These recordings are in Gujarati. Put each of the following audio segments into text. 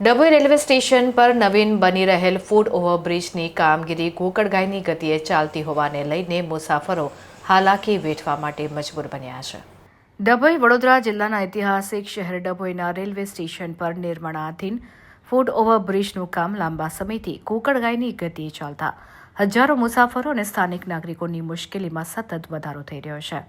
ડભોઈ રેલવે સ્ટેશન પર નવીન બની રહેલ ફૂડ ઓવરબ્રિજની કામગીરી ગોકળગાયની ગતિએ ચાલતી હોવાને લઈને મુસાફરો હાલાકી વેઠવા માટે મજબૂર બન્યા છે. ડભોઈ વડોદરા જિલ્લાના ઐતિહાસિક શહેર ડભોઈના રેલવે સ્ટેશન પર નિર્માણાધીન ફૂડ ઓવરબ્રિજનું કામ લાંબા સમયથી ગોકળગાયની ગતિએ ચાલતા હજારો મુસાફરો અને સ્થાનિક નાગરિકોની મુશ્કેલીમાં સતત વધારો થઈ રહ્યો છે.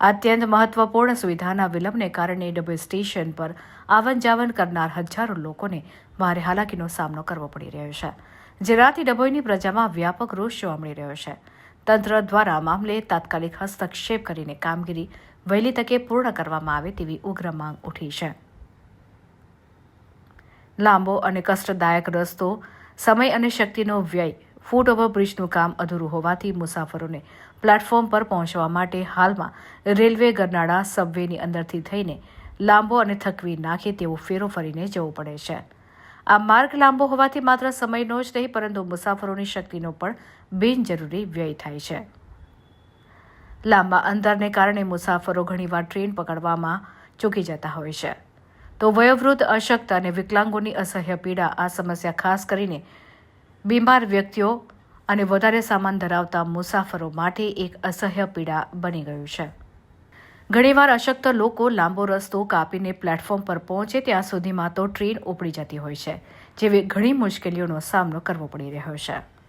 અત્યંત મહત્વપૂર્ણ સુવિધાના વિલંબને કારણે ડભોઈ સ્ટેશન પર આવન જાવન કરનાર હજારો લોકોને ભારે હાલાકીનો સામનો કરવો પડી રહ્યો છે. જેનાથી ડભોઈની પ્રજામાં વ્યાપક રોષ જોવા મળી રહ્યો છે. તંત્ર દ્વારા મામલે તાત્કાલિક હસ્તક્ષેપ કરીને કામગીરી વહેલી તકે પૂર્ણ કરવામાં આવે તેવી ઉગ્ર માંગ ઉઠી છે. લાંબો અને કષ્ટદાયક રસ્તો, સમય અને શક્તિનો વ્યય ફૂટ ઓવરબ્રિજનું કામ અધૂરું હોવાથી મુસાફરોને પ્લેટફોર્મ પર પહોંચવા માટે હાલમાં રેલવે ગરનાળા સબવેની અંદરથી થઈને લાંબો અને થકવી નાખે તેવો ફેરો ફરીને જવું પડે છે. આ માર્ગ લાંબો હોવાથી માત્ર સમયનો જ નહીં, પરંતુ મુસાફરોની શક્તિનો પણ બિનજરૂરી વ્યય થાય છે. લાંબા અંતરને કારણે મુસાફરો ઘણીવાર ટ્રેન પકડવામાં ચૂકી જતા હોય છે. તો વયોવૃદ્ધ, અશક્ત અને વિકલાંગોની અસહ્ય પીડા આ સમસ્યા ખાસ કરીને બીમાર વ્યક્તિઓ અને વધારે સામાન ધરાવતા મુસાફરો માટે એક અસહ્ય પીડા બની ગયું છે. ઘણીવાર અશક્ત લોકો લાંબો રસ્તો કાપીને પ્લેટફોર્મ પર પહોંચે ત્યાં સુધીમાં તો ટ્રેન ઉપડી જતી હોય છે, જેવી ઘણી મુશ્કેલીઓનો સામનો કરવો પડી રહ્યો છે.